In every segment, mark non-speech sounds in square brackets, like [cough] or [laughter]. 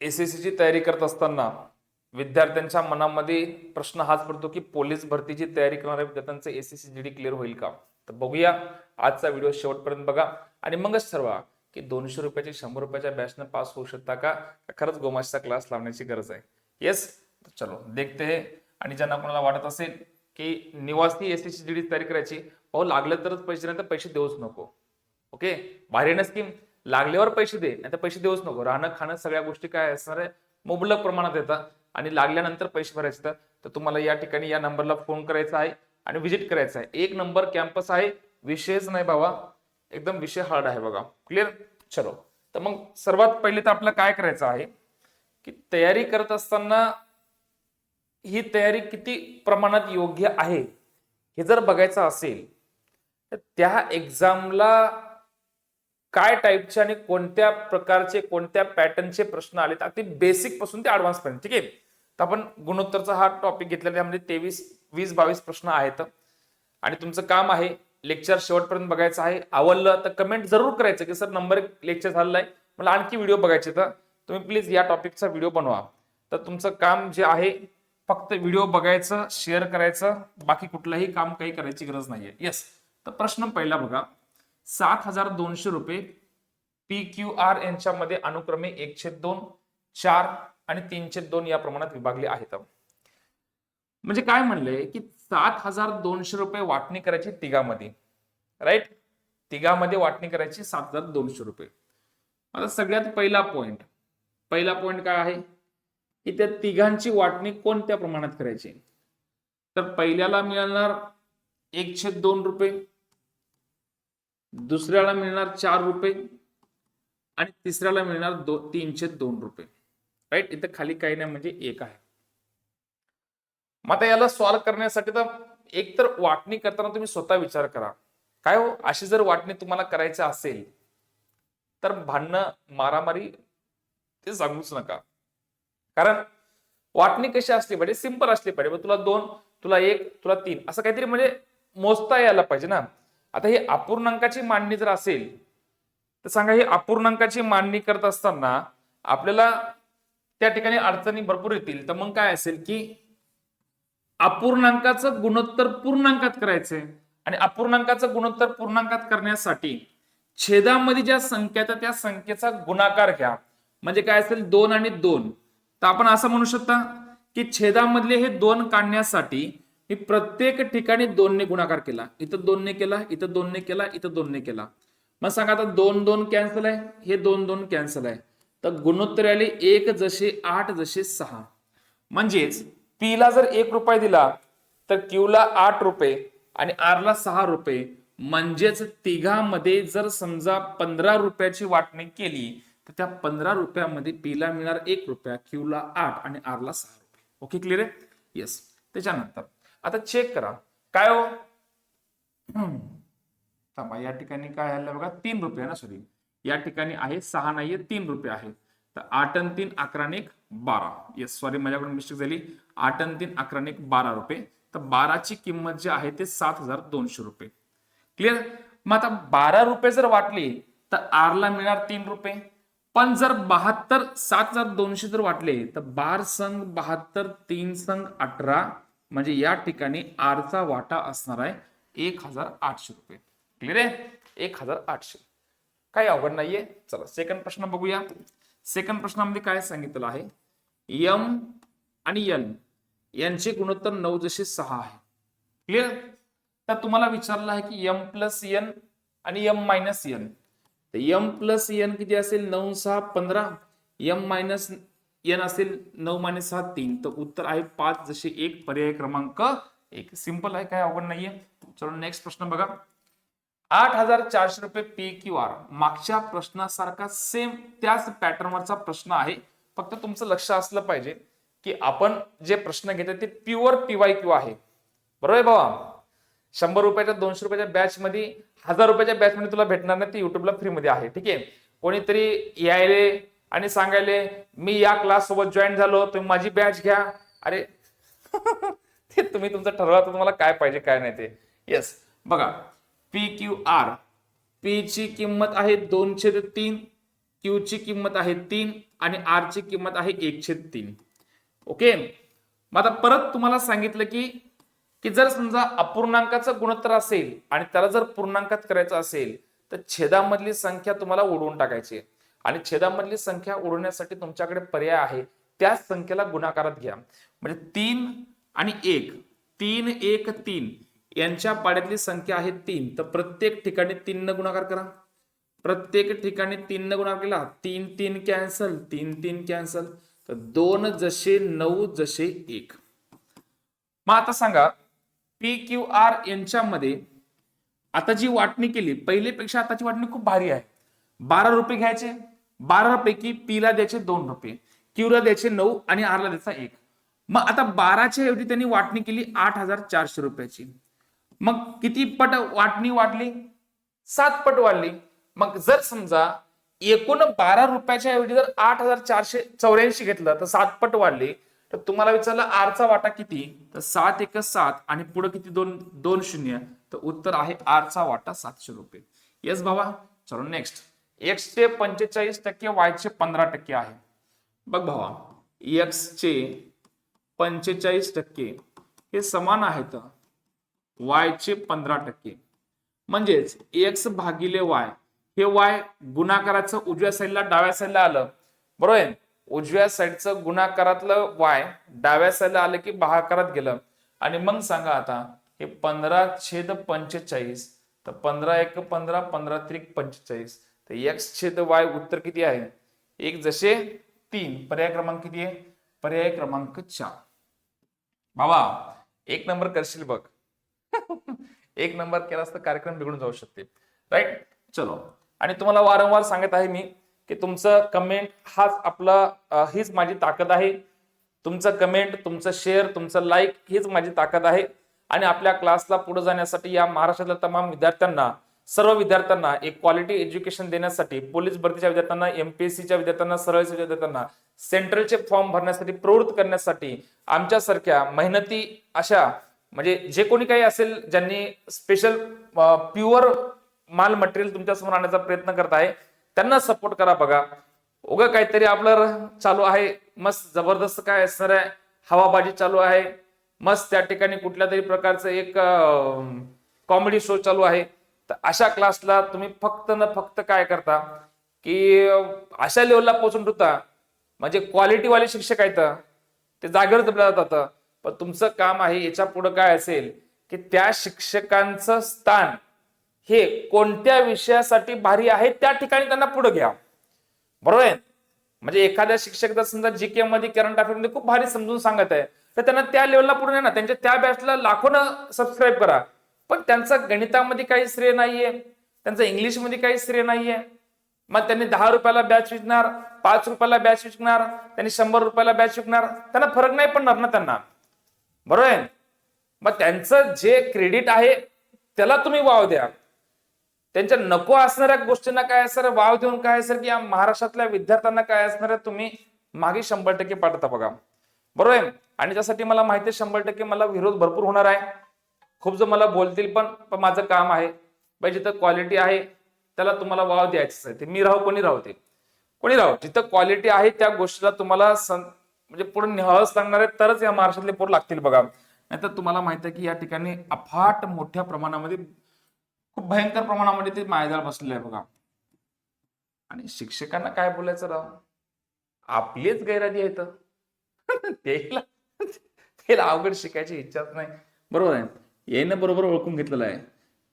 S S ची तयारी करत असताना विद्यार्थ्यांच्या मनामध्ये प्रश्न हाच पडतो की पोलीस भरतीची तयारी करणाऱ्या विद्यार्थ्यांचं S S C G D clear होईल का? तर बघूया. आजचा व्हिडिओ शेवटपर्यंत बघा. आणि मगच ठरवा की दोनशे रुपयाची शंभर रुपयाच्या बॅचनं पास होऊ शकता का? खरंच गोमाशचा क्लास लावण्याची गरज आहे? येस चलो देखते हे. आणि ज्यांना कोणाला वाटत असेल की निवासी एस एस डी तयारी करायची अहो लागलं तरच पैसे नाही तर पैसे देऊच नको. ओके भारी स्कीम लागल्यावर पैसे दे नाही तर पैसे देऊच नको. राहणं खाणं सगळ्या गोष्टी काय असणार आहे मुबलक प्रमाणात येतात आणि लागल्यानंतर पैसे भरायचे तर तर तुम्हाला या ठिकाणी या नंबरला फोन करायचा आहे आणि व्हिजिट करायचं आहे. एक नंबर कॅम्पस आहे. विषयच नाही बाबा. एकदम विषय हार्ड आहे बघा. क्लिअर चलो. तर मग सर्वात पहिले तर आपलं काय करायचं आहे की तयारी करत असताना ही तयारी किती प्रमाणात योग्य आहे हे जर बघायचं असेल तर त्या एक्झामला काय टाईपचे आणि कोणत्या प्रकारचे कोणत्या पॅटर्नचे प्रश्न आले अगदी बेसिकपासून ते ऍडव्हान्स पर्यंत ठीक आहे? तर आपण गुणोत्तरचा हा टॉपिक घेतलेला त्यामध्ये म्हणजे तेवीस वीस बावीस प्रश्न आहेत. आणि तुमचं काम आहे लेक्चर शेवटपर्यंत बघायचं आहे. आवडलं तर कमेंट जरूर करायचं की सर नंबर एक लेक्चर झालेला आहे मला आणखी व्हिडिओ बघायचे तर तुम्ही प्लीज या टॉपिकचा व्हिडिओ बनवा. तर तुमचं काम जे आहे फक्त व्हिडिओ बघायचं शेअर करायचं बाकी कुठलंही काम काही करायची गरज नाहीये. येस तर प्रश्न पहिला बघा. सात हजार दोनशे रुपये पी क्यू आर यांच्यामध्ये अनुक्रमे एकशे दोन चार आणि तीनशे दोन या प्रमाणात विभागले आहेत. म्हणजे काय म्हणले की सात हजार दोनशे रुपये वाटणी करायची तिघामध्ये राईट तिघामध्ये वाटणी करायची सात हजार दोनशे रुपये. आता सगळ्यात पहिला पॉइंट पहिला पॉइंट काय आहे? की त्या तिघांची वाटणी कोणत्या प्रमाणात करायची? तर पहिल्याला मिळणार एकशे दोन रुपये दुसऱ्याला मिळणार चार रुपये आणि तिसऱ्याला मिळणार दो तीनशे दोन रुपये. राईट इथं खाली काही नाही म्हणजे एक आहे. मग आता याला सॉल्व्ह करण्यासाठी तर एक तर वाटणी करताना तुम्ही स्वतः विचार करा. काय हो? अशी जर वाटणी तुम्हाला करायची असेल तर भांडणं मारामारी ते सांगूच नका. कारण वाटणी कशी असली पाहिजे? सिंपल असली पाहिजे. मग तुला दोन तुला एक तुला तीन असं काहीतरी म्हणजे मोजता यायला पाहिजे ना. आता ही अपूर्णांकाची मांडणी जर असेल तर सांगा ही अपूर्णांकाची मांडणी करत असताना आपल्याला त्या ठिकाणी अडचणी भरपूर येतील. तर मग काय असेल की अपूर्णांकाचं गुणोत्तर पूर्णांकात करायचंय. आणि अपूर्णांकाचं गुणोत्तर पूर्णांकात करण्यासाठी छेदामध्ये ज्या संख्या आहेत त्या संख्येचा गुणाकार घ्या. म्हणजे काय असेल? दोन आणि दोन. तर आपण असं म्हणू शकता की छेदामधले हे दोन काढण्यासाठी मी प्रत्येक ठिकाणी दोनने गुणाकार केला. इथं दोनने केला इथं दोनने केला इथं दोनने केला. मग सांगा आता दोन दोन कॅन्सल आहे हे दोन दोन कॅन्सल आहे. तर गुणोत्तर आली एक जसे आठ जसे सहा. म्हणजेच पी ला जर एक रुपये दिला तर क्यू ला आठ रुपये आणि आर ला सहा रुपये. म्हणजेच तिघामध्ये जर समजा पंधरा रुपयाची वाटणी केली तर त्या पंधरा रुपयामध्ये पी ला मिळणार एक रुपया क्यू ला आठ आणि आर ला सहा रुपये. ओके क्लिअर आहे? येस त्याच्यानंतर आता चेक करा. काय हो? हम्म. थांबा या ठिकाणी काय आलं बघा तीन रुपये ना सॉरी या ठिकाणी आहे सहा नाहीये तीन रुपये आहे. तर आठ आणि तीन अकरा एक बारा. येस सॉरी माझ्याकडून मिस्टेक झाली. आठ आणि तीन अकरा एक बारा रुपये. तर बाराची किंमत जी आहे ते सात हजार दोनशे रुपये. क्लिअर मग आता बारा रुपये जर वाटले तर आरला मिळणार तीन रुपये. पण जर बहात्तर सात हजार दोनशे जर वाटले तर बार संघ बहात्तर तीन संघ अठरा म्हणजे या ठिकाणी आरचा वाटा असणार आहे एक हजार आठशे रुपये. क्लिअर आहे? एक हजार आठशे. काही अवघड नाहीये. चला सेकंड प्रश्न बघूया. सेकंड प्रश्नामध्ये काय सांगितलं आहे? यम आणि यन यांचे गुणोत्तर नऊ जसे सहा आहे. क्लिअर तर तुम्हाला विचारलं आहे की यम प्लस एन आणि यम मायनस एन तर यम प्लस एन किती असेल? नऊ सहा पंधरा. यम मायनस एन असेल नऊ माने सहा तीन. तर उत्तर आहे पाच जसे एक पर्याय क्रमांक एक. सिंपल आहे काय अवघड नाहीये. चलो नेक्स्ट प्रश्न बघा. आठ हजार चारशे रुपये पी क्यू आर. मागच्या प्रश्नासारखा सेम त्याच पॅटर्नवरचा प्रश्न आहे. फक्त तुमचं लक्ष असलं पाहिजे की आपण जे प्रश्न घेतोय ते प्युअर पीवाय क्यू आहे. बरोबर आहे बाबा शंभर रुपयाच्या दोनशे रुपयाच्या बॅच मध्ये हजार रुपयाच्या बॅच मध्ये तुला भेटणार नाही ते युट्यूबला फ्रीमध्ये आहे. ठीक आहे? कोणीतरी यायले आणि सांगायले मी या क्लास सोबत जॉईन झालो तुम्ही माझी बॅच घ्या. अरे [laughs] ते तुम्ही तुमचं ठरवा तर तुम्हाला काय पाहिजे काय नाही ते. येस बघा पी क्यू आर पी ची किंमत आहे दोनशे ते तीन क्यू ची किंमत आहे तीन आणि आर ची किंमत आहे एकशे तीन. ओके मग आता परत तुम्हाला सांगितलं की की जर समजा अपूर्णांकाचं गुणोत्तर असेल आणि त्याला जर पूर्णांकात करायचं असेल तर छेदामधली संख्या तुम्हाला उडवून टाकायची आहे. आणि छेदामधली संख्या उडवण्यासाठी तुमच्याकडे पर्याय आहे. त्याच संख्येला गुणाकारात घ्या. म्हणजे तीन आणि एक. तीन एक तीन. यांच्या पाड्यातली संख्या आहे तीन. तर प्रत्येक ठिकाणी तीन न गुणाकार करा. प्रत्येक ठिकाणी तीन न गुणाकार केला. तीन तीन कॅन्सल. तीन तीन कॅन्सल. तर दोन जसे नऊ जसे एक. मग आता सांगा पी क्यू आर यांच्यामध्ये आता जी वाटणी केली पहिलेपेक्षा आताची वाटणी खूप भारी आहे. बारा रुपये घ्यायचे. बारा पैकी पी द्यायचे दोन रुपये क्यूला द्यायचे नऊ आणि आरला द्यायचा एक. मग आता बाराच्या ऐवजी त्यांनी वाटणी केली आठ हजार चारशे रुपयाची. मग किती पट वाटणी वाढली? सात पट वाढली. मग जर समजा एकूण बारा रुपयाच्या ऐवजी जर आठ हजार चारशे चौऱ्याऐंशी घेतलं तर सात पट वाढले. तर तुम्हाला विचारलं आरचा वाटा किती? तर सात एक सात आणि पुढे किती दोन दोन शून्य. तर उत्तर आहे आरचा वाटा सातशे रुपये. येस बाबा. चलो नेक्स्ट एक्सचे पंचेचाळीस टक्के वायचे पंधरा टक्के आहे. बघ भावा एक्सचे पंचेचाळीस टक्के हे समान आहेत. वाय चे पंधरा टक्के. म्हणजेच एक्स भागिले वाय हे वाय गुणाकाराचं उजव्या साईडला डाव्या साईडला आलं. बरोबर आहे? उजव्या साईडचं गुणाकारातलं वाय डाव्या साईडला आलं की भागाकारात गेलं. आणि मग सांगा आता हे पंधरा छेद पंचेचाळीस तर पंधरा एक पंधरा पंधरा त्रिक पंचेचाळीस. तर एक्स छेद वाय उत्तर किती आहे? एक जसे तीन. पर्याय क्रमांक किती आहे? पर्याय क्रमांक चार. बाबा एक नंबर करशील बघ. [laughs] एक नंबर केलास तर कार्यक्रम बिघडून जाऊ शकते. राईट चलो. आणि तुम्हाला वारंवार सांगत आहे मी की तुमचं कमेंट हाच आपला हीच माझी ताकद आहे. तुमचं कमेंट तुमचं शेअर तुमचं लाईक हीच माझी ताकद आहे. आणि आपल्या क्लासला पुढे जाण्यासाठी या महाराष्ट्रातल्या तमाम विद्यार्थ्यांना सर्व विद्यार्थ्यांना एक क्वालिटी एज्युकेशन देण्यासाठी पोलीस भरतीच्या विद्यार्थ्यांना एमपीएससीच्या विद्यार्थ्यांना सरळ विद्यार्थ्यांना सेंट्रलचे फॉर्म भरण्यासाठी प्रवृत्त करण्यासाठी आमच्यासारख्या मेहनती अशा म्हणजे जे कोणी काही असेल ज्यांनी स्पेशल प्युअर माल मटेरियल तुमच्यासमोर आणण्याचा प्रयत्न करत आहे त्यांना सपोर्ट करा बघा. उगा काहीतरी आपलं चालू आहे मस्त जबरदस्त काय असणार आहे हवाबाजी चालू आहे मस्त त्या ठिकाणी कुठल्या तरी प्रकारचं एक कॉमेडी शो चालू आहे. तर अशा क्लासला तुम्ही फक्त न फक्त काय करता की अशा लेवलला पोहोचून ठेवता. म्हणजे क्वालिटी वाले शिक्षक आहेत. ते जागेवर जपल्या जातात. पण तुमचं काम आहे याच्यापुढे काय असेल की त्या शिक्षकांचं स्थान हे कोणत्या विषयासाठी भारी आहे त्या ठिकाणी त्यांना पुढे घ्या. बरोबर आहे? म्हणजे एखाद्या शिक्षक जर समजा जीके मध्ये करंट अफेअरमध्ये खूप भारी समजून सांगत आहे तर त्यांना त्या लेवलला पुढे ना त्यांच्या त्या बॅचला लाखोनं सबस्क्राईब करा. पण त्यांचा गणितामध्ये काही श्रेय नाहीये त्यांचं इंग्लिशमध्ये काही श्रेय नाहीये. मग त्यांनी दहा रुपयाला बॅच विकणार पाच रुपयाला बॅच विकणार त्यांनी शंभर रुपयाला बॅच विकणार त्यांना फरक नाही पडणार ना त्यांना. बरोबर आहे? मग त्यांचं जे क्रेडिट आहे त्याला तुम्ही वाव द्या. त्यांच्या नको असणाऱ्या गोष्टींना काय सर वाव देऊन काय सर की या महाराष्ट्रातल्या विद्यार्थ्यांना काय असणार तुम्ही मागे शंभर टक्के पाठवता बघा. बरोबर आहे? आणि त्यासाठी मला माहिती आहे शंभर टक्के मला विरोध भरपूर होणार आहे. खूप जण मला बोलतील पण पण माझं काम आहे. बाई जिथं क्वालिटी आहे त्याला तुम्हाला वाव द्यायचं आहे. ते मी राहू कोणी राहू ते. कोणी राहू जिथं क्वालिटी आहे त्या गोष्टीला तुम्हाला सं म्हणजे पूर्ण निहळ सांगणार आहे तरच या महाराष्ट्रातले पोर लागतील बघा. नाहीतर तुम्हाला माहिती आहे की या ठिकाणी अफाट मोठ्या प्रमाणामध्ये खूप भयंकर प्रमाणामध्ये ते मायदाळ बसलेलं आहे बघा. आणि शिक्षकांना काय बोलायचं राव? आपलीच गैराजी आहे [laughs] त्याला [laughs] त्याला अवघड शिकायची इच्छाच नाही. बरोबर आहे? यानं बरोबर ओळखून घेतलेलं आहे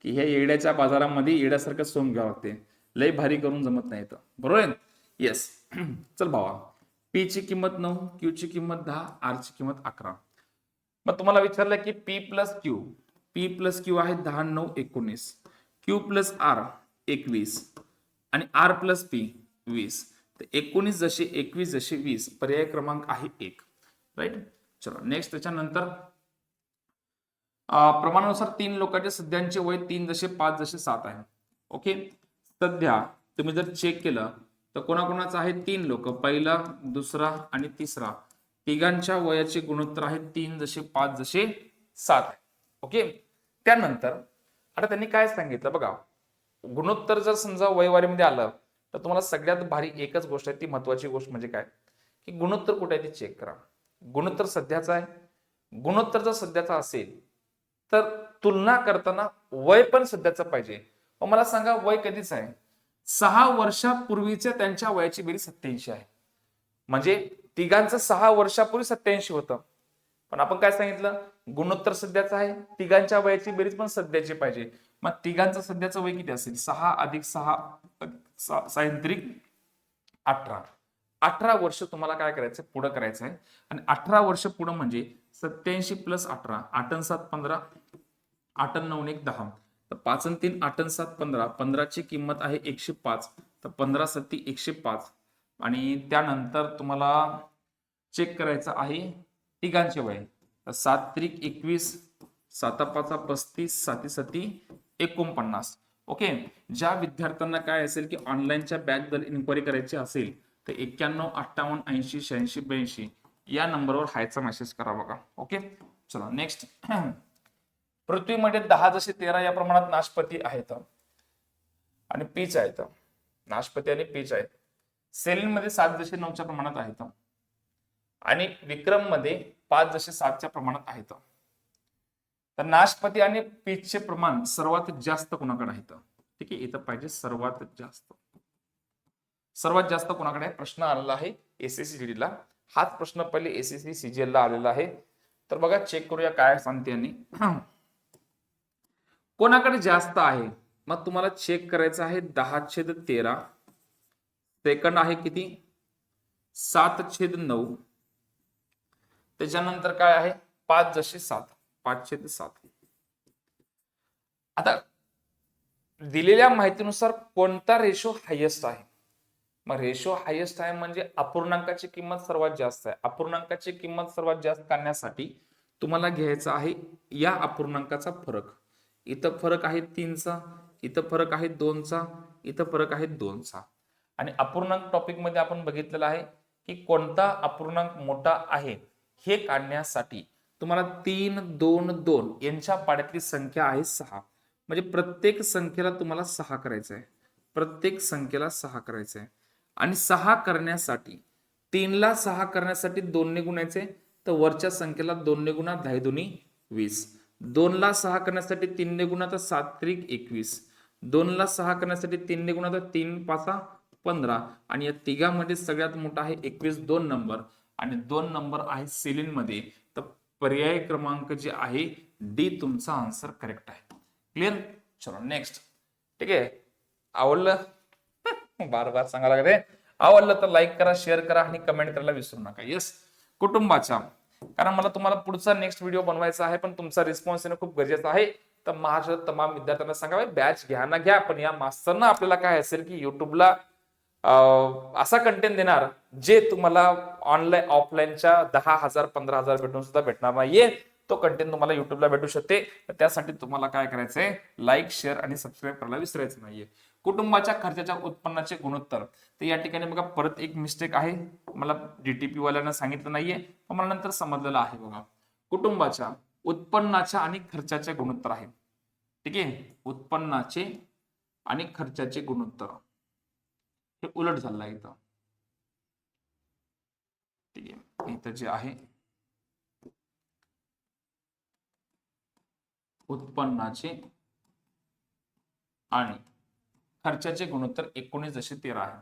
की ह्या येड्याच्या बाजारामध्ये येड्यासारखं सोंग घ्यावं लागते. लय भारी करून जमत नाही तर बरोबर आहे? येस [clears throat] चल भावा. पी ची किंमत नऊ क्यू ची किंमत दहा आर ची किंमत अकरा. मग तुम्हाला विचारलं की P plus Q P plus Q आहे दहा नऊ एकोणीस. क्यू प्लस आर एकवीस. आणि आर प्लस पी वीस. तर एकोणीस जसे एकवीस जसे वीस. पर्याय क्रमांक आहे एक. राईट चलो नेक्स्ट त्याच्यानंतर प्रमाणानुसार तीन लोकांचे सध्यांचे वय तीन जसे पाच जसे सात आहे. ओके सध्या तुम्ही जर चेक केलं तर कोणाकोणाचं आहे तीन लोक? पहिला दुसरा आणि तिसरा. तिघांच्या वयाचे गुणोत्तर आहे तीन जसे पाच जसे सात आहे. ओके त्यानंतर आता त्यांनी काय सांगितलं? बघा गुणोत्तर जर समजा वयवारीमध्ये आलं तर तुम्हाला सगळ्यात भारी एकच गोष्ट आहे ती महत्वाची गोष्ट म्हणजे काय? की गुणोत्तर कुठे आहे ते चेक करा. गुणोत्तर सध्याचा आहे. गुणोत्तर जर सध्याचा असेल तर तुलना करताना वय पण सध्याचं पाहिजे. मला सांगा वय कधीच आहे? सहा वर्षापूर्वीच्या त्यांच्या वयाची बेरीज सत्याऐंशी आहे. म्हणजे तिघांचं सहा वर्षापूर्वी सत्याऐंशी होतं. पण आपण काय सांगितलं? गुणोत्तर सध्याचं आहे तिघांच्या वयाची बेरीज पण सध्याची पाहिजे. मग तिघांचं सध्याचं वय किती असेल? सहा अधिक सहा सायंत्रिक अठरा. अठरा वर्ष तुम्हाला काय करायचं पुढं करायचं आहे आणि अठरा वर्ष पुढं म्हणजे सत्याऐंशी प्लस अठरा आठ सात पंधरा आठ नऊ एक दहा. तर पाच आणि तीन आठ सात पंधरा. पंधराची किंमत आहे एकशे पाच. तर पंधरा सत्ती एकशे पाच. आणि त्यानंतर तुम्हाला चेक करायचं आहे तिघांचे वय. तर सात त्रिक एकवीस साता पाचा पस्तीस साती सती एकोणपन्नास. ओके? ज्या विद्यार्थ्यांना काय असेल की ऑनलाईनच्या बॅचबद्दल इन्क्वायरी करायची असेल तर एक्क्याण्णव अठ्ठावन्न ऐंशी शहाऐंशी ब्याऐंशी या नंबरवर हायचा मेसेज करा बघा. ओके? चला नेक्स्ट पृथ्वीमध्ये दहा जसे तेरा या प्रमाणात नाशपती आहेत. आणि पीच आहेत. नाशपती आणि पीच आहेत. सेलिनमध्ये सात जसे नऊच्या प्रमाणात आहेत. आणि विक्रममध्ये पाच जसे सातच्या प्रमाणात आहेत. तर नाशपती आणि पीचचे प्रमाण सर्वात जास्त कोणाकडे आहेत? ठीक आहे इथं पाहिजे सर्वात जास्त. सर्वात जास्त कोणाकडे प्रश्न आलेला आहे एसएससी ला. हाच प्रश्न पहिले एसएससी सीजीएल ला आलेला आहे. तर बघा चेक करूया काय सांगते यांनी. कोणाकडे जास्त आहे? मग तुम्हाला चेक करायचं आहे दहा छेद तेरा. सेकंड आहे किती? सात छेद नऊ. त्याच्यानंतर काय आहे? पाच जसे सात. पाच छेद सात. आता दिलेल्या माहितीनुसार कोणता रेशो हायेस्ट आहे? मग रेशो हायेस्ट आहे म्हणजे अपूर्णांकाची किंमत सर्वात जास्त आहे. अपूर्णांकाची किंमत सर्वात जास्त करण्यासाठी तुम्हाला घ्यायचं आहे या अपूर्णांकाचा फरक. इथं फरक आहे तीनचा इथं फरक आहे दोनचा इथं फरक आहे दोनचा. आणि अपूर्णांक टॉपिकमध्ये आपण बघितलेलं आहे की कोणता अपूर्णांक मोठा आहे हे काढण्यासाठी तुम्हाला तीन दोन दोन यांच्या पाड्यातली संख्या आहे सहा. म्हणजे प्रत्येक संख्येला तुम्हाला सहा करायचं आहे प्रत्येक संख्येला सहा करायचं आहे आणि सहा करण्यासाठी तीनला सहा करण्यासाठी दोनने गुणायचे तर वरच्या संख्येला दोनने गुणा दहा दोन्ही वीस. दोनला सहा करण्यासाठी तीनने गुणाचा सात त्रिक एकवीस. दोनला सहा करण्यासाठी तीनने गुणाचा तीन पाचा पंधरा. आणि या तिघामध्ये सगळ्यात मोठा आहे एकवीस दोन नंबर. आणि दोन नंबर आहे सिलिनमध्ये. तर पर्याय क्रमांक जे आहे डी तुमचा आन्सर करेक्ट आहे. क्लिअर चलो नेक्स्ट ठीक आहे. आवडलं? [laughs] बार बार सांगा लागते आवडलं तर लाईक करा शेअर करा आणि कमेंट करायला विसरू नका. येस कुटुंबाच्या कारण मला तुम्हाला पुढचा नेक्स्ट व्हिडिओ बनवायचा आहे पण तुमचा रिस्पॉन्स येणं खूप गरजेचं आहे. तर महाराष्ट्रात तमाम विद्यार्थ्यांना सांगा बॅच घ्या ना घ्या पण या मास्तरना आपल्याला काय असेल की युट्यूबला असा कंटेंट देणार जे तुम्हाला ऑनलाईन ऑफलाईनच्या दहा हजार पंधरा हजार भेटून सुद्धा भेटणार नाहीये. तो कंटेंट तुम्हाला युट्यूबला भेटू शकते. तर त्यासाठी तुम्हाला काय करायचंय लाईक शेअर आणि सबस्क्राईब करायला विसरायचं नाहीये. कुटुंबाच्या खर्चाच्या उत्पन्नाचे गुणोत्तर. तर या ठिकाणी बघा परत एक मिस्टेक आहे. मला डीटीपी वाल्यांना सांगितलं नाहीये पण मला नंतर समजलेलं आहे बघा. कुटुंबाच्या उत्पन्नाच्या आणि खर्चाचे गुणोत्तर आहे. ठीक आहे? उत्पन्नाचे आणि खर्चाचे गुणोत्तर. हे उलट झालं आहे इथं. ठीक आहे? इथं जे आहे उत्पन्नाचे आणि खर्चाचे गुणोत्तर एकोणीस जसे तेरा आहे.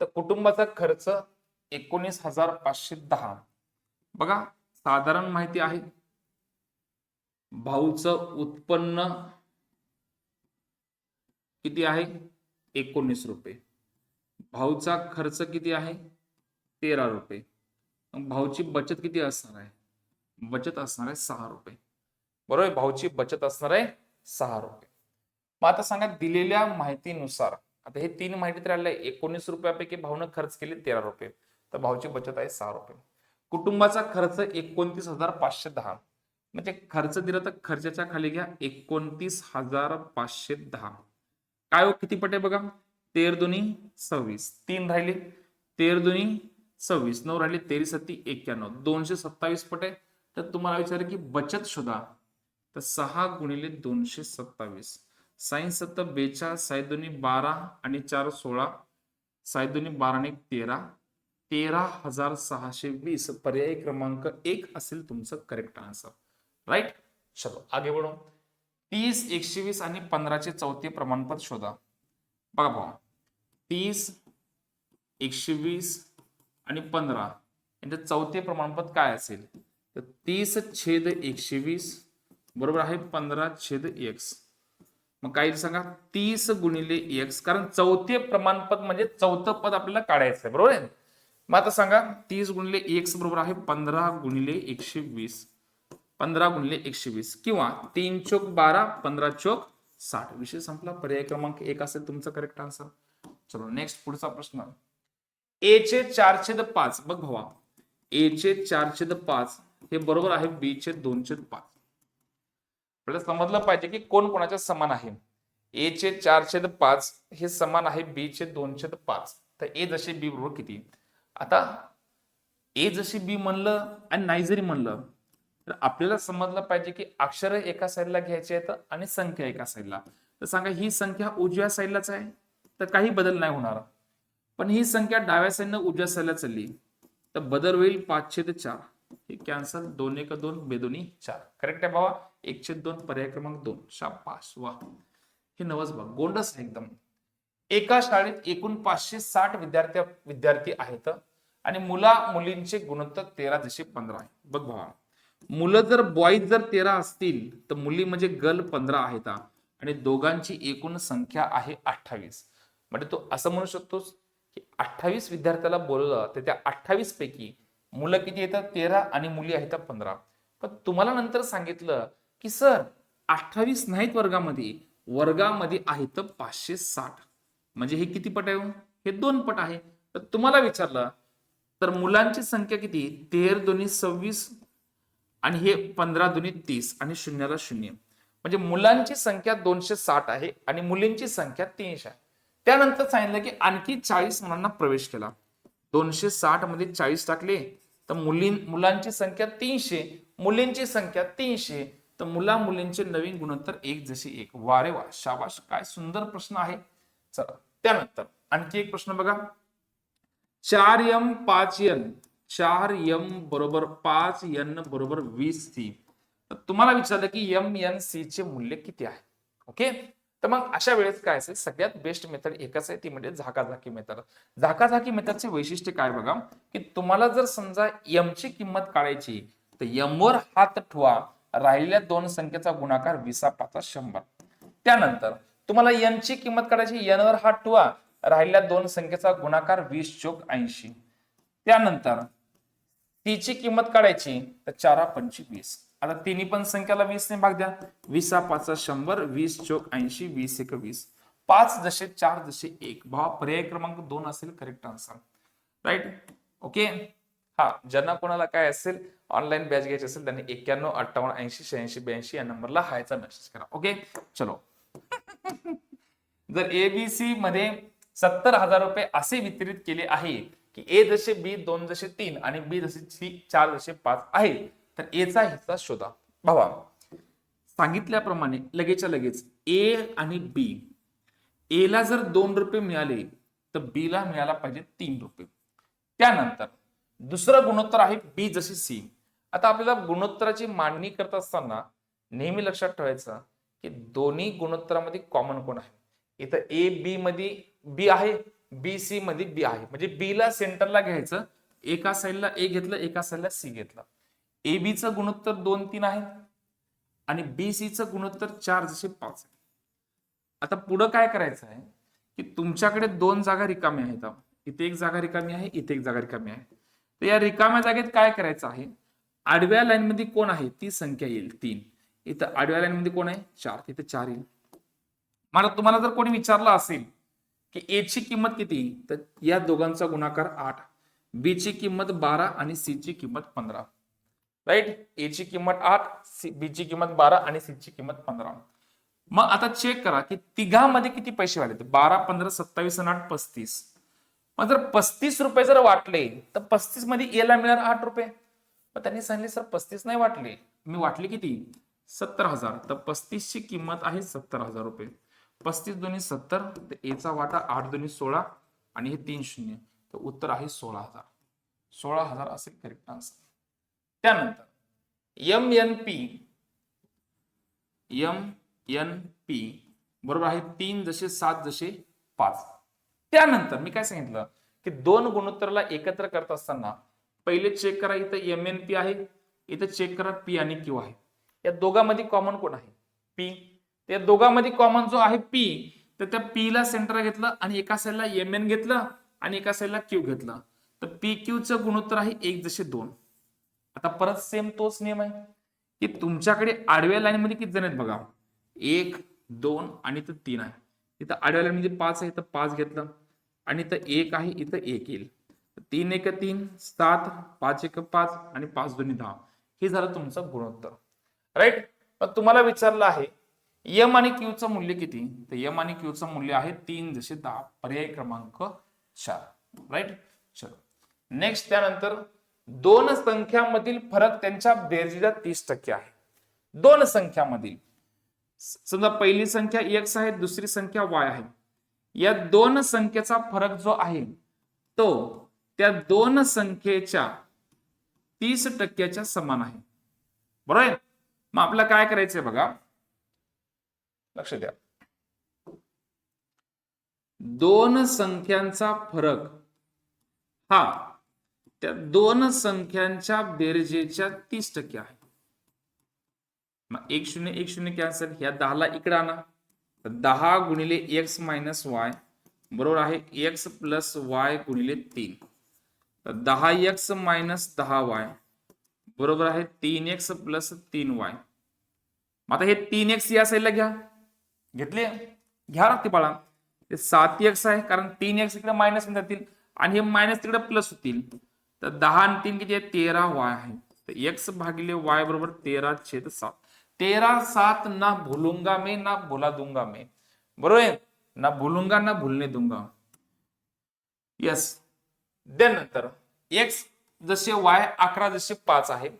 तर कुटुंबाचा खर्च एकोणीस हजार पाचशे दहा. बघा साधारण माहिती आहे. भाऊचं उत्पन्न किती आहे? एकोणीस रुपये. भाऊचा खर्च किती आहे? तेरा रुपये. भाऊची बचत किती असणार आहे? बचत असणार आहे सहा रुपये. बरोबर? भाऊची बचत असणार आहे सहा रुपये. मग आता सांगा दिलेल्या माहितीनुसार आता हे तीन माहिती तर आल्या एकोणीस रुपयापैकी भाऊनं खर्च केले तेरा रुपये. तर भाऊची बचत आहे सहा रुपये. कुटुंबाचा खर्च एकोणतीस हजार पाचशे दहा. म्हणजे खर्च दिला तर खर्चाच्या खाली घ्या एकोणतीस हजार पाचशे दहा. काय हो, किती पट आहे बघा? तेर दोन्ही सव्वीस. तीन राहिले. तेर दोन्ही सव्वीस. नऊ राहिले तेरी सत्ती एक्क्याण्णव. दोनशे सत्तावीस पट आहे. तर तुम्हाला विचार की बचत शोधा. तर सहा गुणिले दोनशे सत्तावीस. साईन सत्त बेचाळीस साई दोन्ही बारा आणि चार सोळा साई दोन्ही बारा आणि तेरा तेरा हजार सहाशे वीस पर्याय क्रमांक एक असेल तुमचं करेक्ट आन्सर राईट चलो आगे बढो तीस एकशे वीस आणि पंधराचे चौथे प्रमाणपत्र शोधा. बघा भाऊ तीस एकशे वीस आणि पंधरा यांचं चौथे प्रमाणपत्र काय असेल? तर तीस छेद एकशे वीस बरोबर आहे पंधरा छेद एक्स मग काय सांगा तीस गुणिले एक्स कारण चौथे प्रमाणपद म्हणजे चौथं पद आपल्याला काढायचं आहे बरोबर आहे? मग आता सांगा तीस गुणिले एक्स बरोबर आहे पंधरा गुणिले एकशे वीस. पंधरा गुणिले एकशे वीस किंवा तीन चोक बारा पंधरा चोक साठ. विषय संपला पर्याय क्रमांक एक असेल तुमचा करेक्ट आन्सर चलो नेक्स्ट पुढचा प्रश्न. ए चे चार छेद पाच बघ भावा. ए चे चार छेद पाच हे बरोबर आहे बी चे दोन छेद पाच. आपल्याला समजलं पाहिजे की कोण कोणाच्या समान आहे. ए चे चार छेद पाच हे समान आहे बी चे दोन छेद पाच. तर ए जसे बी बरोबर किती? आता ए जशी बी म्हणलं आणि नाही जरी म्हणलं तर आपल्याला समजलं पाहिजे की अक्षर एका साईडला घ्यायची आहेत आणि संख्या एका साईडला तर सांगा ही संख्या उजव्या साईडलाच आहे तर काही बदल नाही होणार. पण ही संख्या डाव्या साईडनं उजव्या साईडला चालली तर बदल होईल पाचशे ते चार. हे कॅन्सल दोन एक दोन बेदोनी चार. करेक्ट आहे बाबा? एकशे दोन पर्याय क्रमांक दोन शाबास वा हे नवस बघ गोंडस एकदम. एका शाळेत एकूण पाचशे साठ विद्यार्थी विद्यार्थी आहेत. आणि मुला मुलींचे गुणोत्तर तेरा जसे पंधरा आहे. बघ भावा. मुलं जर बॉईज जर तेरा असतील तर मुली म्हणजे गर्ल पंधरा आहेत आणि दोघांची एकूण संख्या आहे अठ्ठावीस. म्हणजे तो असं म्हणू शकतोस की अठ्ठावीस विद्यार्थ्याला बोलवलं तर त्या अठ्ठावीस पैकी मुलं किती येतात? तेरा आणि मुली आहेत पंधरा. पण तुम्हाला नंतर सांगितलं की सर अठ्ठावीस नाहीत वर्गामध्ये वर्गामध्ये आहेत पाचशे साठ. म्हणजे हे किती पट आहे हो? हे? दोन पट आहे. तर तुम्हाला विचारलं तर मुलांची संख्या किती? तेर दोन्ही सव्वीस आणि हे पंधरा दोन्ही तीस आणि शून्याला शून्य. म्हणजे मुलांची संख्या दोनशे साठ आहे आणि मुलींची संख्या तीनशे आहे. त्यानंतर सांगितलं की आणखी चाळीस मुलांना प्रवेश केला. दोनशे साठमध्ये चाळीस टाकले तर मुलीं मुलांची संख्या तीनशे मुलींची संख्या तीनशे तर मुला मुलींचे नवीन गुणोत्तर एक जसे एक. वारे वा शाबाश. काय सुंदर प्रश्न आहे. चला त्यानंतर आणखी एक प्रश्न बघा. चार यम पाच यन. चार यम बरोबर पाच यन बरोबर वीस सी. तुम्हाला विचारलं की एम एन सी चे मूल्य किती आहे? ओके? तर मग अशा वेळेस काय असेल सगळ्यात बेस्ट मेथड एकच आहे ती म्हणजे झाकाझाकी मेथड झाकाझाकी मेथडचे वैशिष्ट्य काय बघा? की तुम्हाला जर समजा एम ची किंमत काढायची तर यमवर वर हात ठेवा. राहिलेल्या दोन संख्येचा गुणाकार विसा पाचा शंभर. त्यानंतर तुम्हाला एन ची किंमत काढायची एन वर हा टुआ राहिलेल्या दोन संख्येचा गुणाकार वीस चोक ऐंशी. त्यानंतर तीची किंमत काढायची तर चारा पंचवीस. आता तिन्ही पण संख्याला वीस ने भाग द्या. वीस पाच शंभर वीस चोक ऐंशी वीस एक वीस. पाच जसे चार जसे एक. भावा पर्याय क्रमांक दोन असेल करेक्ट आन्सर राईट ओके हा ज्यांना कोणाला काय असेल ऑनलाईन बॅच घ्यायची असेल त्यांनी एक्क्याण्णव अठ्ठावन्न ऐंशी शहाऐंशी ब्याऐंशी या नंबरला हायचा मेसेज करा. ओके चलो. जर एबीसी मध्ये सत्तर हजार रुपये असे वितरित केले आहे की ए जसे बी दोन जसे तीन आणि बी जसे सी चार जसे पाच आहे तर एचा हिस्सा शोधा. भावा सांगितल्याप्रमाणे लगेचच्या लगेच ए आणि बी ए ला जर दोन रुपये मिळाले तर बी ला मिळाला पाहिजे तीन रुपये. त्यानंतर दुसरं गुणोत्तर आहे बी जशी सी आता आपल्याला गुणोत्तराची मांडणी करत असताना नेहमी लक्षात ठेवायचं की दोन्ही गुणोत्तरामध्ये कॉमन कोण आहे? इथं ए बी मध्ये बी आहे बी सी मध्ये बी आहे. म्हणजे बी ला सेंटरला घ्यायचं एका साईडला ए घेतलं एका साईडला सी घेतलं. ए बीचं गुणोत्तर दोन तीन आहे आणि बी सीचं गुणोत्तर चार जसे पाच आहे. आता पुढं काय करायचं आहे? की तुमच्याकडे दोन जागा रिकाम्या आहेत. इथे एक जागा रिकामी आहे इथे एक जागा रिकामी आहे. तर या रिकाम्या जागेत काय करायचं आहे? आडव्या लाईन मध्ये कोण आहे? ती संख्या येईल तीन. इथं आडव्या लाईन मध्ये कोण आहे? चार. तिथे चार येईल. मला तुम्हाला जर कोणी विचारलं असेल की ए ची किंमत किती तर या दोघांचा गुणाकार आठ. बी ची किंमत बारा आणि सी ची किंमत पंधरा. राईट ए ची किंमत आठ बी ची किंमत बारा आणि सी ची किंमत पंधरा. मग आता चेक करा की तिघामध्ये किती पैसे वाढले बारा पंधरा सत्तावीस आणि आठ पस्तीस. मग जर पस्तीस रुपये जर वाटले तर पस्तीसमध्ये ए ला मिळणार आठ रुपये. मग त्यांनी सांगितले सर पस्तीस नाही वाटले. मी वाटले किती? सत्तर हजार. तर पस्तीस ची किंमत आहे सत्तर हजार रुपये. पस्तीस दोन्ही सत्तर तर एचा वाटा आठ दोन्ही सोळा आणि हे तीन शून्य. तर उत्तर आहे सोळा हजार. सोळा हजार असेल करेक्ट आन्सर त्यानंतर M N P M N P बरोबर आहे तीन जसे सात जसे पाच. त्यानंतर मी काय सांगितलं? की दोन गुणोत्तरला एकत्र करत असताना पहिले चेक करा इथं एम एन पी आहे इथं चेक करा पी आणि क्यू आहे. या दोघांमध्ये कॉमन कोण आहे? पी त्या दोघांमध्ये कॉमन जो आहे पी तर त्या पी ला सेंटर घेतलं आणि एका साईडला एम एन घेतलं आणि एका साईडला क्यू घेतलं. तर पी क्यूचं गुणोत्तर आहे एक जसे दोन. आता परत सेम तोच नियम आहे. की तुमच्याकडे आडव्या लाईन मध्ये किती जण आहेत बघा? एक दोन आणि तर तीन आहे. इथं आडव्या लाईन मध्ये पाच आहे तर पाच घेतलं. आणि इथं एक आहे इथं एक येईल. तीन एक तीन सात पाच एक पाच आणि पाच दोन्ही दहा. हे झालं तुमचं गुणोत्तर. राईट तुम्हाला विचारलं आहे यम आणि क्यूचं मूल्य किती? तर यम आणि क्यूचं मूल्य आहे तीन जसे दहा. पर्याय क्रमांक चार. राईट चलो. नेक्स्ट त्यानंतर दोन संख्यामधील फरक त्यांच्या बेरजेच्या तीस टक्के आहे. दोन संख्यामधील. समजा पहिली संख्या एक्स आहे दुसरी संख्या वाय आहे. या दोन संख्येचा फरक जो आहे तो त्या दोन संख्येच्या तीस टक्क्याच्या समान आहे. बरोबर आहे? मग आपल्याला काय करायचंय बघा? लक्ष द्या. दोन संख्यांचा फरक हा त्या दोन संख्यांच्या बेरजेच्या तीस टक्के आहे. मग एक शून्य एक शून्य कॅन्सल ह्या दहाला इकडे आणा. तर दहा गुणिले एक्स मायनस वाय बरोबर आहे? एक्स प्लस वाय गुणिले तीन. तर दहा एक्स मायनस दहा वाय बरोबर आहे? तीन एक्स प्लस तीन वाय. आता हे तीन एक्स या साईडला घ्या. घेतले? घ्या लागते बाळा. ते सात एक्स आहे कारण तीन एक्स इकडे मायनस जातील आणि हे मायनस तिकडे प्लस होतील. तर दहा आणि तीन किती आहे? तेरा वाय आहे. तर एक्स भागिले वाय बरोबर तेरा छेद सात. तेरा सात ना भूलूंगा मैं ना भुला दूंगा मैं। बरोबर आहे? ना भूलूंगा ना भूलने दूंगा। यस देन नंतर एक्स जसे वाय अकरा जसे पाच आहे.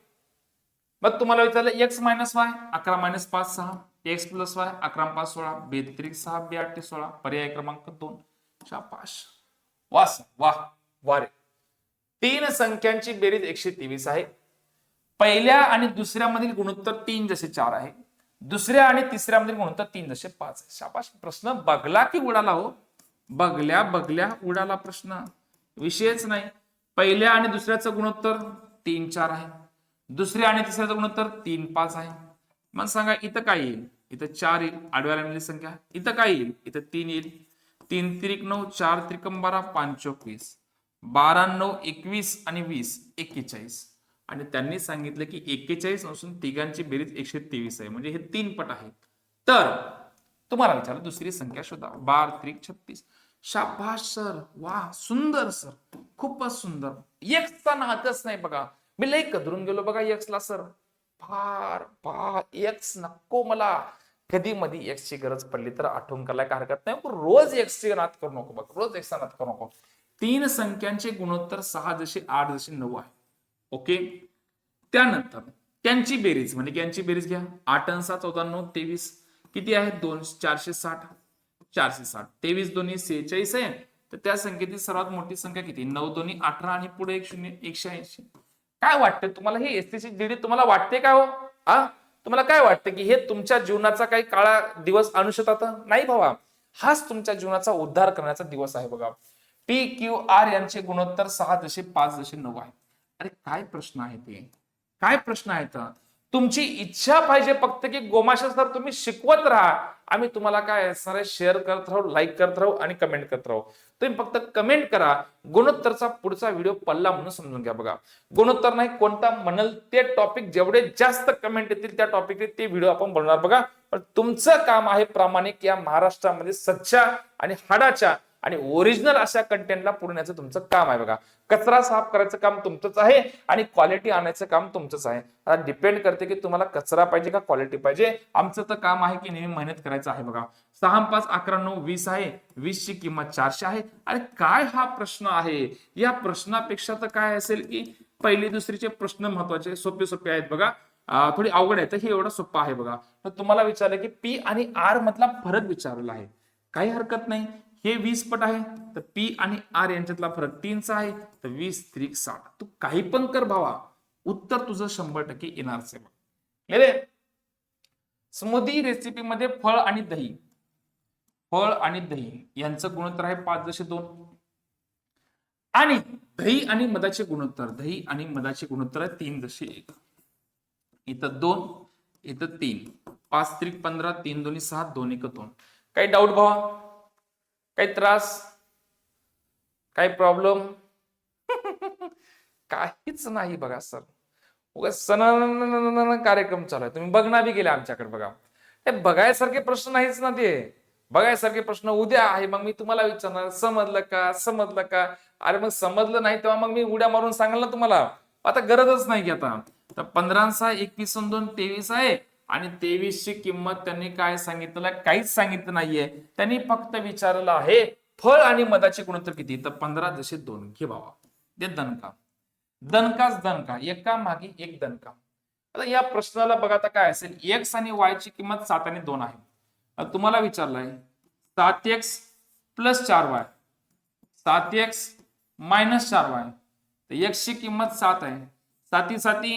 मग तुम्हाला विचारलं एक्स मायनस वाय अकरा मायनस पाच सहा. एक्स प्लस वाय अकरा पाच सोळा. बेत्रिक सहा बे आठ ते सोळा. पर्याय क्रमांक दोन. शाबाश. वास. वाह. वारे. तीन संख्यांची बेरीज एकशे तेवीस आहे. पहिल्या आणि दुसऱ्यामधील गुणोत्तर तीन जसे चार आहे. दुसऱ्या आणि तिसऱ्यामधील गुणोत्तर तीन जसे पाच आहे. शाबाश. प्रश्न बगला की उडाला हो? बगल्या बगल्या उडाला प्रश्न. विषयच नाही. पहिल्या आणि दुसऱ्याचं गुणोत्तर तीन चार आहे. दुसऱ्या आणि तिसऱ्याचं गुणोत्तर तीन पाच आहे. मग सांगा इथं काय येईल? इथं चार येईल. आडव्या लाईनमधली संख्या. इथं काय येईल? इथं तीन येईल. तीन त्रिक नऊ चार त्रिकम बारा पांचोक वीस बारा नऊ एकवीस आणि वीस एक्केचाळीस आणि त्यांनी सांगितलं की एक्केचाळीस असून तिघांची बेरीज एकशे तेवीस आहे. म्हणजे हे तीन पट आहेत. तर तुम्हाला विचारलं दुसरी संख्या शोधा. बार त्रिक छत्तीस. शाबाश सर. वा सुंदर सर. खूपच सुंदर. एक्सचा नातच नाही बघा. मी लई कदरून गेलो बघा एक्सला सर. फार फार. एक्स नको मला. कधी मधी एक्सची गरज पडली तर आठवून करायला काय हरकत नाही. पण रोज एक्सची नात करू नको बघ. रोज एक्सचा नात करू नको. तीन संख्यांचे गुणोत्तर सहा जशी आठ जशी नऊ आहे. ओके? त्यानंतर त्यांची बेरीज म्हणजे यांची बेरीज घ्या. आठ आणि सहा चौदा नऊ तेवीस. किती आहे? दोन चारशे साठ. चारशे साठ. तेवीस दोन्ही सेहेचाळीस आहे. तर त्या संख्येतील सर्वात मोठी संख्या किती? नऊ दोन्ही अठरा आणि पुढे एक शून्य एकशे ऐंशी. काय वाटतं तुम्हाला? हे एसटीची डीडी तुम्हाला वाटते का हो? आ? तुम्हाला काय वाटतं की हे तुमच्या जीवनाचा काही काळा दिवस आणू शकतात? नाही भावा. हाच तुमच्या जीवनाचा उद्धार करण्याचा दिवस आहे बघा. पी क्यू आर यांचे गुणोत्तर सहा जसे पाच जसे नऊ आहे. अरे काय प्रश्न आहे ते? काय प्रश्न आहेत तुमची इच्छा पाहिजे फक्त की गोमाशा सर तुम्ही शिकवत राहा. आम्ही तुम्हाला काय असणार शेअर करत राहू लाईक करत राहू आणि कमेंट करत राहू. तुम्ही फक्त कमेंट करा. गुणोत्तरचा पुढचा व्हिडिओ पल्ला म्हणून समजून घ्या बघा. गुणोत्तर नाही कोणता म्हणल ते टॉपिक जेवढे जास्त कमेंट येतील त्या टॉपिक ते व्हिडिओ आपण बनवणार. बघा पण तुमचं काम आहे प्रामाणिक या महाराष्ट्रामध्ये सच्च्या आणि हाडाच्या आणि ओरिजिनल अशा कंटेंटला पुरण्याचं तुमचं काम आहे बघा. कचरा साफ करायचं काम तुमचंच आहे आणि क्वालिटी आणायचं काम तुमचंच आहे. आता डिपेंड करते की तुम्हाला कचरा पाहिजे का क्वालिटी पाहिजे? आमचं तर काम आहे की नेहमी मेहनत करायचं आहे बघा. सहा पाच अकरा नऊ वीस आहे. वीस ची किंमत चारशे आहे. आणि काय हा प्रश्न आहे? या प्रश्नापेक्षा तर काय असेल की पहिले दुसरीचे प्रश्न महत्त्वाचे सोपे सोपे आहेत बघा. थोडी अवघड आहे तर हे एवढं सोपं आहे बघा. तर तुम्हाला विचारलं की पी आणि आर मधला फरक विचारलेला आहे. काही हरकत नाही. हे वीस पट आहे तर पी आणि आर यांच्यातला फरक तीनचा आहे तर वीस त्रिक साठ. तू काही पण कर भावा. उत्तर तुझं शंभर टक्के येणार सेवा. स्मूदी रेसिपी मध्ये फळ आणि दही. फळ आणि दही यांचं गुणोत्तर आहे पाच दशे दोन. आणि दही आणि मधाचे गुणोत्तर दही आणि मधाचे गुणोत्तर आहे तीन दशे एक. इथं दोन इथं तीन. पाच त्रिक पंधरा तीन दोन्ही सहा दोन एक दोन. काही डाऊट भावा? काही त्रास काही प्रॉब्लेम [laughs] काहीच नाही बघा सर उगा सण कार्यक्रम चालू आहे. तुम्ही बघणार बी गेले आमच्याकडे बघा. हे बघायसारखे प्रश्न नाहीच ना ते. बघायसारखे प्रश्न उद्या आहे मग मी तुम्हाला विचारणार समजलं का समजलं का? अरे मग समजलं नाही तेव्हा मग मी उड्या मारून सांगाल ना तुम्हाला. आता गरजच नाही की आता. तर पंधरा सहा एकवीस दोन तेवीस आहे. आणि तेवीसची किंमत त्यांनी काय सांगितलं? काहीच सांगितलं नाहीये. त्यांनी फक्त विचारलं आहे फळ आणि मधाचे गुणोत्तर किती? तर पंधरा जसे दोन. घे बाबा. ते दणका. दणकाच दणका. एका मागे एक दणका. आता या प्रश्नाला बघा आता काय असेल. एक्स आणि वाय ची किंमत सात आणि दोन आहे. तुम्हाला विचारलंय सात एक्स प्लस चार वाय सात एक्स मायनस चार वाय तर एक्सची किंमत सात आहे. साती साती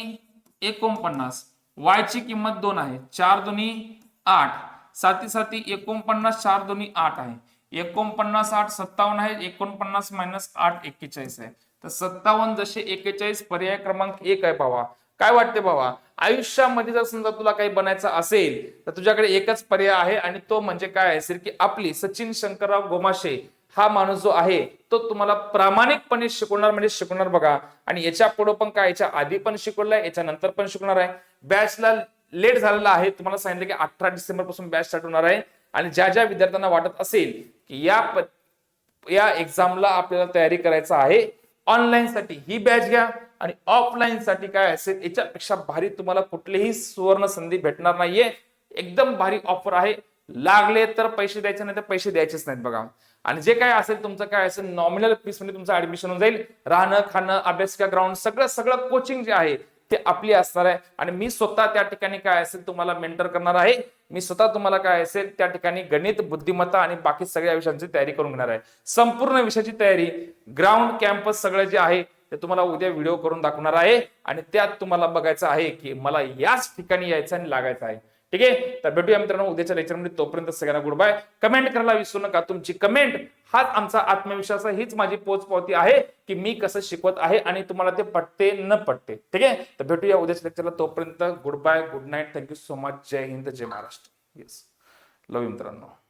एकोणपन्नास. वाय ची किंमत दोन आहे. चार दोन्ही आठ. साती साती एकोणपन्नास चार दोन्ही आठ आहे. एकोणपन्नास आठ सत्तावन्न आहे. एकोणपन्नास मायनस आठ एक्केचाळीस आहे. तर सत्तावन्न जसे एक्केचाळीस पर्याय क्रमांक एक आहे बाबा काय वाटते बाबा आयुष्यामध्ये जर समजा तुला काही बनायचं असेल तर तुझ्याकडे एकच पर्याय आहे आणि तो म्हणजे काय असेल की आपली सचिन शंकरराव गोमाशे. हा माणूस जो आहे तो तुम्हाला प्रामाणिकपणे शिकवणार म्हणजे शिकवणार बघा. आणि याच्यापुढे पण काय याच्या आधी पण शिकवलंय याच्या नंतर पण शिकवणार आहे. बॅचला लेट झालेला आहे. तुम्हाला सांगितलं की अठरा डिसेंबरपासून बॅच स्टार्ट होणार आहे. आणि ज्या ज्या विद्यार्थ्यांना वाटत असेल की या प- या एक्झामला आपल्याला तयारी करायचं आहे ऑनलाईन साठी ही बॅच घ्या. आणि ऑफलाईन साठी काय असेल याच्यापेक्षा भारी तुम्हाला कुठलीही सुवर्ण संधी भेटणार नाहीये. एकदम भारी ऑफर आहे. लागले तर पैसे द्यायचे नाही तर पैसे द्यायचेच नाहीत बघा. आणि जे काय असेल तुमचं काय असेल नॉमिनल फीसमध्ये तुमचं ऍडमिशन होऊन जाईल. राहणं खाणं किंवा ग्राउंड सगळं सगळं कोचिंग जे आहे ते आपली असणार आहे. आणि मी स्वतः त्या ठिकाणी काय असेल तुम्हाला मेंटर करणार आहे. मी स्वतः तुम्हाला काय असेल त्या ठिकाणी गणित बुद्धिमत्ता आणि बाकी सगळ्या विषयांची तयारी करून घेणार आहे. संपूर्ण विषयाची तयारी ग्राउंड कॅम्पस सगळं जे आहे ते तुम्हाला उद्या व्हिडिओ करून दाखवणार आहे. आणि त्यात तुम्हाला बघायचं आहे की मला याच ठिकाणी यायचं आणि लागायचं आहे. ठीक आहे? तर भेटूया मित्रांनो उद्याच्या लेक्चरमध्ये तोपर्यंत सगळ्यांना गुड बाय कमेंट करायला विसरू नका. तुमची कमेंट हाच आमचा आत्मविश्वास आहे. हीच माझी पोचपावती आहे की मी कसं शिकवत आहे आणि तुम्हाला ते पटते न पटते. ठीक आहे? तर भेटूया उद्याच्या लेक्चरला तोपर्यंत good bye good night thank you so much Jai Hind Jai Maharashtra. Yes love मित्रांनो.